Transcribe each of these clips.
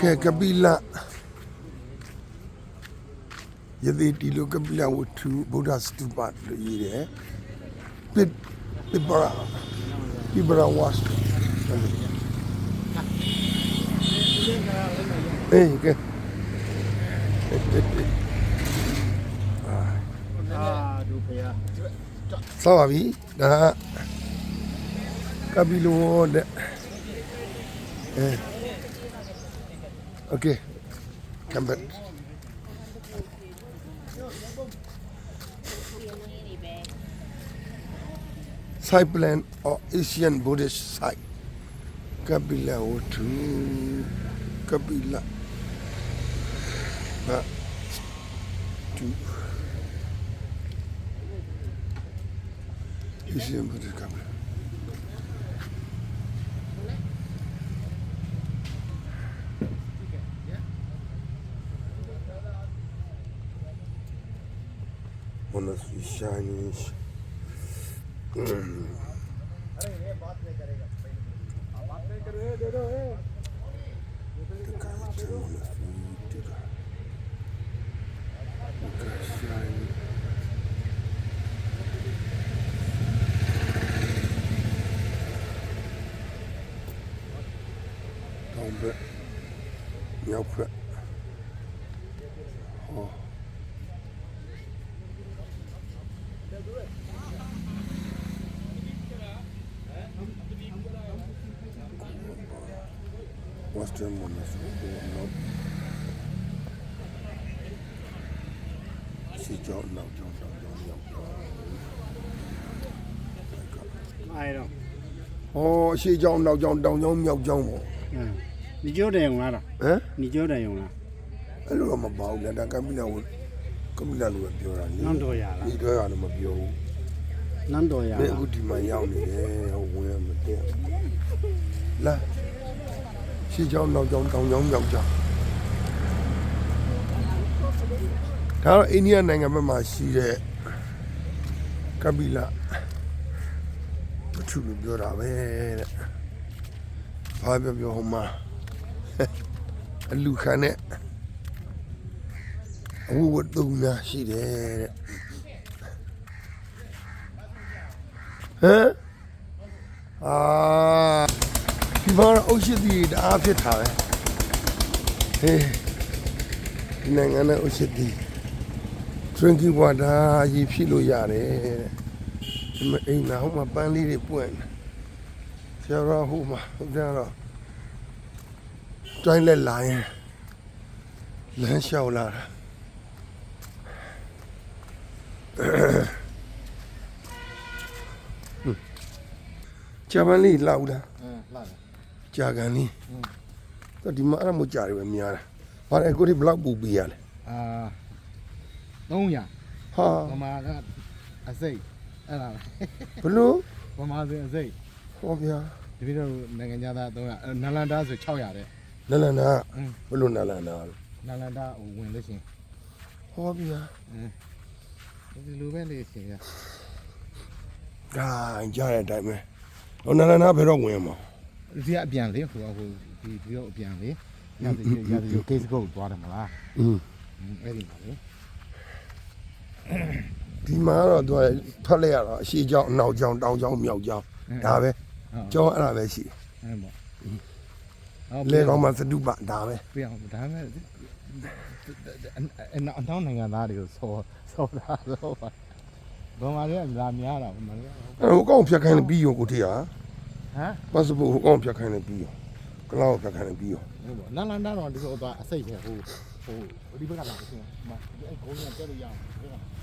ကဲကပိလယသိတီလိုကပိလဝတ္ထုဗုဒ္ဓစတုပလို့ရေးတယ်ပစ်ပပရာပပရာဝတ်အေးကဲအာဒုဖေယဆောက်ပါပြီဒါကကပိလိုတဲ့အဲ Okay, come back. Sai plan or Asian Buddhist Sai. Kabila Otu. Kabila. Asian Buddhist Kabila. Kapila. Monastery shining. Down back. မြောက်ဖက်ဟော ဝက်စတန်မွန်နစရီနော်စီကြောင်းနောက်ကြောင်းတောင်းကြောင်းရောက်တော့အဲတော့ဟောအရှိကြောင်းနောက်ကြောင်းတောင်ကြောင်းမြောက် ကြောင်းပေါ့ဒီကျိုးတယ်ုံလားတော့ဟမ်ဒီကျိုးတယ်ုံလားအဲ့လိုတော့မပေါ့ဘူးလေဒါကမီလာကိုကမီလာလိုပဲပြောတာလေနန်းတော်ရလားဒီတော့ရတယ်မပြောဘူးနန်းတော်ရမလားင်းအခုဒီမှာရောက်နေတယ်ဟိုဝင်မတင်လာရှိကြောင်းနောက်ကြောင်းတောင်ကြောင်းမြောက်ကြောင်းဒါတော့အိန္ဒိယနိုင်ငံဘက်မှာရှိတဲ့ကပီလာဘသူလို့ပြောတာပဲတဲ့ဘာပြောပြောဟိုမှာအလူခံနဲ့ အဝတ်ဝတ်သုံးများရှိတယ်တဲ့ဟမ်အာဒီမှာတော့အုတ်ရှိသည်တအားဖြစ်တာပဲဟေးဒီနိုင်ငံနဲ့အုတ်ရှိသည် drinking water ရေဖြစ်လို့ရတယ်တဲ့ဒီမှာအိမ်နာဟိုမှာပန်းလေးတွေပွင့်နေဆရာတော်ဟိုမှာဟိုကျတော့တိုင်းလက်လာရင်လမ်းလျှောက်လာတာ ဂျပန်လေးလောက်တာအင်းလာတယ်ကြာကန်လေးတော့ဒီမှာအဲ့ဒါမို့ကြာတယ်ပဲများတာဘာလဲကိုဒီဘလောက်ပူပေးရလဲအာ300ဟာဗမာကအစိတ်အဲ့ဒါဘလို့ဗမာစင်အစိတ်ဟောဗျာဒီပြီးတော့နိုင်ငံသား300နလန်တာဆို600တဲ့နလန်နာအင်းဘလို့နလန်နာလဲနလန်တာဟိုဝင်လို့ရှိရင်ဟောဗျာအင်း ဒီလိုပဲလေးရှင်ရဒါကြားတဲ့အတိုင်းပဲဟောနလန်နာဘယ်တော့ဝင်မှာဒီကအပြန်လေဟိုဟိုဒီဒီတော့အပြန်လေရသည်ရသည် case go သွားတယ်မလားอืมအဲ့ဒီပါလေဒီမှာတော့သူကထွက်လိုက်ရတော့အရှိကြောင်းအနောက်ကြောင်းတောင်ကြောင်းမြောက်ကြောင်းဒါပဲကြောင်းအဲ့ဒါပဲရှိအဲ့ပေါ့တယ်လေကောင်းမှသတုပဒါပဲပြအောင်ဒါမဲ့ အနောက်အနောက်နိုင်ငံသားတွေကိုဆောဆောတာဆောပါဘာမှလည်းလာများတာဘာမှလည်းအဲ့ဟိုကောင်ဖြတ်ခိုင်းနေပြီးရောကိုတီးဟာဟမ် ပတ်စပို့ဟိုကောင်ဖြတ်ခိုင်းနေပြီးရောကလောက်ဖြတ်ခိုင်းနေပြီးရောဟုတ်ပါနန်လန်တာတော့ဒီလိုတော့အစိတ်ပဲဟိုဟိုဒီဘက်ကလာတယ်မအဲ့ကုန်းကတက်လို့ရအောင်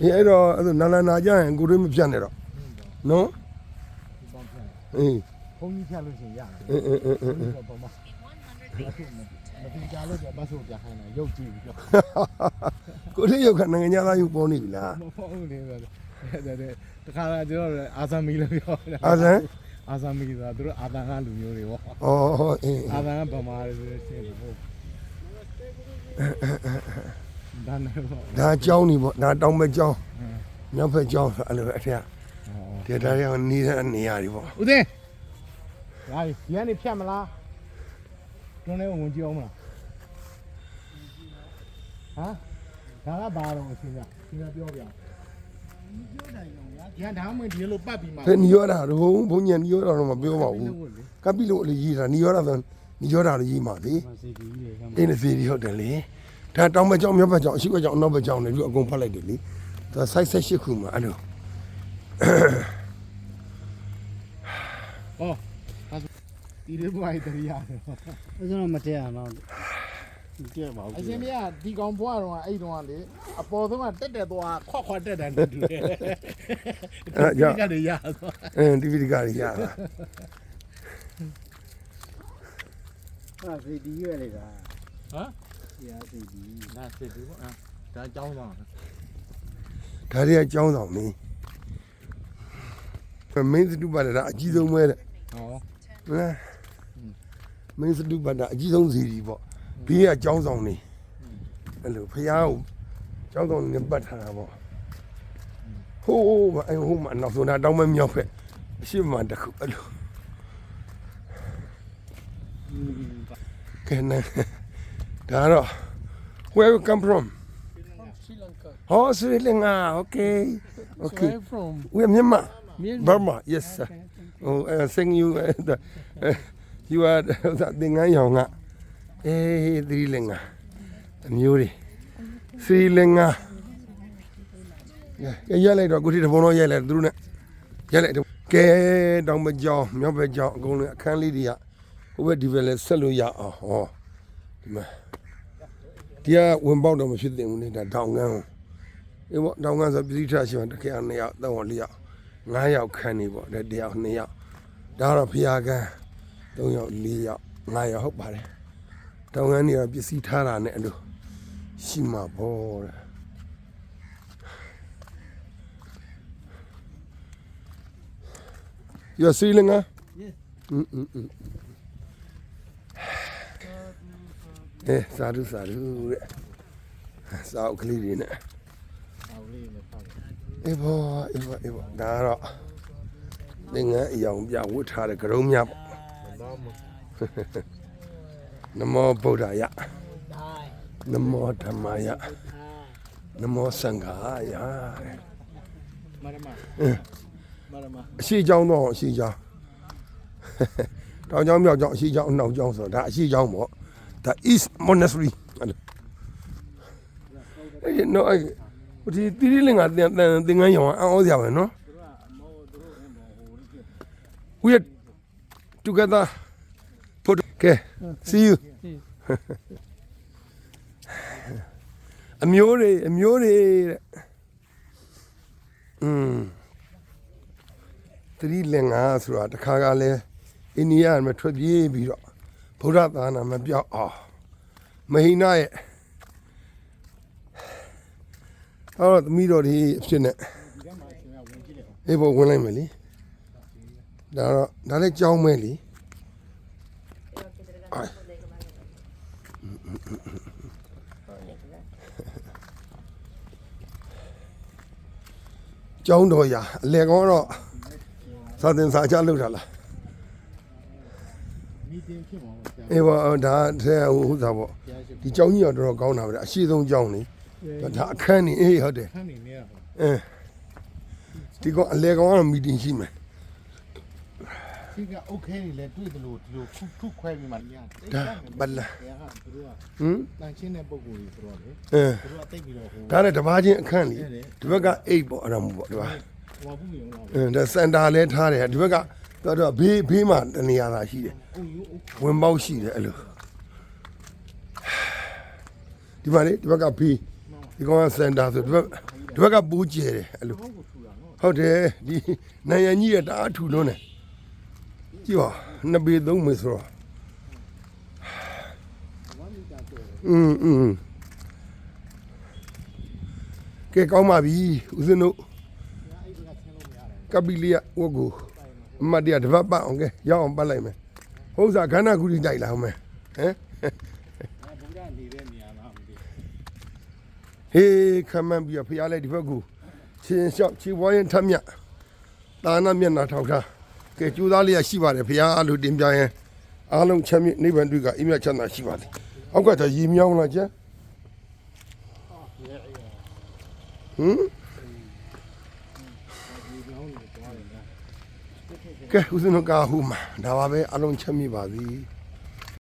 အေးအဲ့တော့အဲ့ဒါနလန်နာကြရင်ကိုတွေးမဖြတ်နဲ့တော့နော်ဒီပေါင်းပြန်အေးဘုံကြီးဖြတ်လို့ရှိရင်ရတယ်အင်းအင်းအင်းအင်းအင်းဘာမှမ တင်ကြလို့ဘတ်ဆိုပြခိုင်းတာရုပ်ကြည့်ပြီးတော့ကိုလေးရုပ်ခနိုင်ငံသားရုပ်ပေါ်နေပြီလားမဟုတ်ဘူးလေတဲ့တဲ့တခါလာကျွန်တော်အာဇာမီလို့ပြောအာဇန်အာဇာမီဆိုတာသူတို့အာသံကလူမျိုးတွေပေါ့ဩအေးအာသံကဗမာတွေဆိုတဲ့ရှင်းတယ်ဟုတ်ဒါနဲ့ပေါ့ဒါအကြောင်းနေပေါ့ဒါတောင်ဘက်ကြောင်းမြောက်ဘက်ကြောင်းဆိုအဲ့လိုပဲအထက်ဒေတာရောနေတဲ့နေရာတွေပေါ့ဦးသိန်းဒါဒီကနေဖြတ်မလား ကျွန်းလေးဝင်ကြည့်အောင်မလားဒါကဘာတော့အချင်းပြအချင်းပြပြောပြပြောတိုင်းတော့ညာဒါမှမဟုတ်ဒီလိုပတ်ပြီးမှဖယ်နီရောတာတော့ဘုံညံနီရောတာတော့မပြောပါဘူးကပ်ပြီလို့လေရေးတာနီရောတာဆိုနီရောတာလို့ရေးမှာလေမစီဒီရေကအင်းစီရီဟုတ်တယ်လေဒါတောင်ဘက်ကြောင်မြောက်ဘက်ကြောင်အရှိဘက်ကြောင်အနောက်ဘက်ကြောင်လည်းပြီးအကုန်ဖတ်လိုက်တယ်လေသူ site 78ခုမှာအဲ့လိုဟော ဒီလေးဘွားကြီးတရိရတယ်အဲ့ဒါတော့မတက်အောင်တော့မတက်ပါအဘူးရှင်မရဒီကောင်ဘွားတော့အဲ့တုန်းကလေအပေါ်ဆုံးကတက်တက်သွားခွက်ခွက်တက်တယ်တူတယ်အဲ့ကြောင့်ကလည်းရသွားအင်းဒီဗီဒီကရရတာဟာစီဒီရွယ်လေကဟမ်ရာစီဒီဒါစစ်ဒီပေါ့ဒါကြောင်းတော့ဒါတွေကအကြောင်းဆောင်နေမင်းစတူပါတာအကြီးဆုံးပဲတဲ့ဟောဟမ် မင်းစတူပါတာအကြီးဆုံးစီရီပေါ့ဘေးကအကြောင်းဆောင်နေအဲ့လိုဖះကိုကြောင်းဆောင်နေပတ်ထားတာပေါ့ဟိုးမအဲ့ဟိုးမနောက်ဆုံးတာတောင်းမမြောက်ဖက်အရှိမတခုအဲ့လိုကဲနဒါတော့ where you come from Sri Lanka oh Sri Lanka okay okay from we are Myanmar Myanmar Burma yes sir oh uh, thank you uh, the, uh, you are the သင်္ကန်းရောင်ကအေးသီလင်္ကာအမျိုးတွေသီလင်္ကာရရလိုက်တော့ကိုတိတဘုံတော့ရိုက်လိုက်သူတို့ ਨੇ ရိုက်လိုက်ကဲတောင်ပကြောင်မြောက်ဘက်ကြောင်အကုန်လုံးအခန်းလေးတွေကဟိုဘက်ဒီဘက်လဲဆက်လို့ရအောင်ဟောဒီမှာဒီကဝင်ပေါက်တော့မဖြစ်သင့်ဘူးနေတာတောင်ကန်းကိုအေးပေါ့တောင်ကန်းဆိုပြည်ထရှိမှတစ်ခါနှစ်ယောက်သုံးယောက်လေးယောက်ငါးယောက်ခန်းနေပေါ့တဲ့တယောက်နှစ်ယောက်ဒါကတော့ဖျားကန်း သုံးယောက်လေးယောက်ငါးယောက်ဟုတ်ပါတယ်တောင်ကန်းတွေကပစ္စည်းထားတာနဲ့အလိုရှိမှာပေါ့တဲ့ You're Sri Lanka? Yes. Mm mm mm. အဲစာရုစာရုတဲ့စာအုပ်ကလေးတွေနဲ့ဟောလေးနဲ့ပေါ့အေးဘောအေးဘောအေးဘောဒါကတော့သင်္ကန်းအယောင်ပြဝတ်ထားတဲ့ကရုံးများပေါ့တော့မ နမောဗုဒ္ဓယနမောဓမ္မယနမောစံဃာယမရမမရမအရှိချောင်းတော့အရှိချောင်းတောင်ချောင်းမြောက်ချောင်းအရှိချောင်းအနောက်ချောင်းဆိုတော့ဒါအရှိချောင်းပေါ့ဒါ East Monastery အဲ့ဒီတော့အဲ့ဒီတိတိလင်္ကာသင်္ကန်းရောင်အောင်အောင်စရာပဲနော်ဟိုရ together photo okay see you အမျိုးတွေအမျိုးတွေတဲ့อืมသတိလင်္ကာဆိုတာတခါကလဲအိန္ဒိယမှာထွက်ပြေးပြီးတော့ဗုဒ္ဓသာနာမပြောက်အောင်မဟိနာရဲ့အော်သမီးတော်ဒီအဖြစ်နဲ့အေးဘောဝင်လိုက်မယ်လေ ဒါတော့ဒါလည်းကြောင်းမဲလေအိုင်ကျောင်းတော်ရာအလေကောတော့သာသင်စာချလုပ်တာလားမီတင်ဖြစ်မှာပေါ့ဆရာအေးဘောဒါတဲ့ဟိုဥစားပေါ့ဆရာရှိဒီကျောင်းကြီးကတော့တော်တော်ကောင်းတာပဲအရှိဆုံးကျောင်းလေဒါအခန်းနေအေးဟုတ်တယ်ခန်းနေနေရအင်းဒီကောင်အလေကောင်ကတော့မီတင်ရှိမယ် တိကအုတ်ခဲနေလဲတွေ့တယ်လို့ဒီလိုခုခုခွဲပြီးမှညံဒါဘလာဟာသူတို့ကဟမ်တန်ချင်းတဲ့ပုံကိုကြီးသူတို့ကလေအဲသူတို့ကတိတ်ပြီးတော့ဟိုဒါနဲ့တဘာချင်းအခန့်လေဒီဘက်ကအိတ်ပေါ့အဲ့ဒါမျိုးပေါ့ဒီဘက်ဟိုဘူးရုံတော့အင်းဒါစန်တာလဲထားတယ်ဒီဘက်ကတော်တော်ဘေးဘေးမှာတနေရာသာရှိတယ်ဝင်ပေါက်ရှိတယ်အဲ့လိုဒီမှာလေဒီဘက်ကဘေးဒီကောင်ကစန်တာဆိုဒီဘက်ဒီဘက်ကပူးကျဲတယ်အဲ့လိုဟုတ်တယ်ဒီနိုင်ငံကြီးရဲ့တအားထူလွန်းတယ် ကြည့်ပါနှစ်ပေသုံးပေဆိုတော့อืมอืมကဲကောင်းပါပြီဦးဇင်းတို့ အဲ့ဒီကဆင်းလို့မရတယ် ကပီလီယဝတ်ကိုအမတ်တရတပတ်ပတ်အောင်ကဲရောက်အောင်ပတ်လိုက်မယ်ဟုတ်စားခန္ဓာကုတိတိုက်လာအောင်မယ်ဟမ် အဲဘုရားနေတဲ့နေရာလားမသိ ဟေးခမန်းပြီးတော့ဖျားလိုက်ဒီဘက်ကိုချင်းလျှောက်ချီပွားရင်ထက်မြတ်တာနာမျက်နှာထောက်ထား ကဲကြိုးစားလေးရရှိပါတယ်ဖရားအလိုတင်ပြရင်အားလုံးချမ်းမြေ့နိဗ္ဗာန်တွေ့ကအမြတ်ချမ်းသာရှိပါသည်အောက်ကဒါရေမြောင်းလားကျန်းဟမ်ကဲဦးဇင်းတို့ကဟိုမှာဒါပါပဲအလုံးချမ်းမြေ့ပါသည်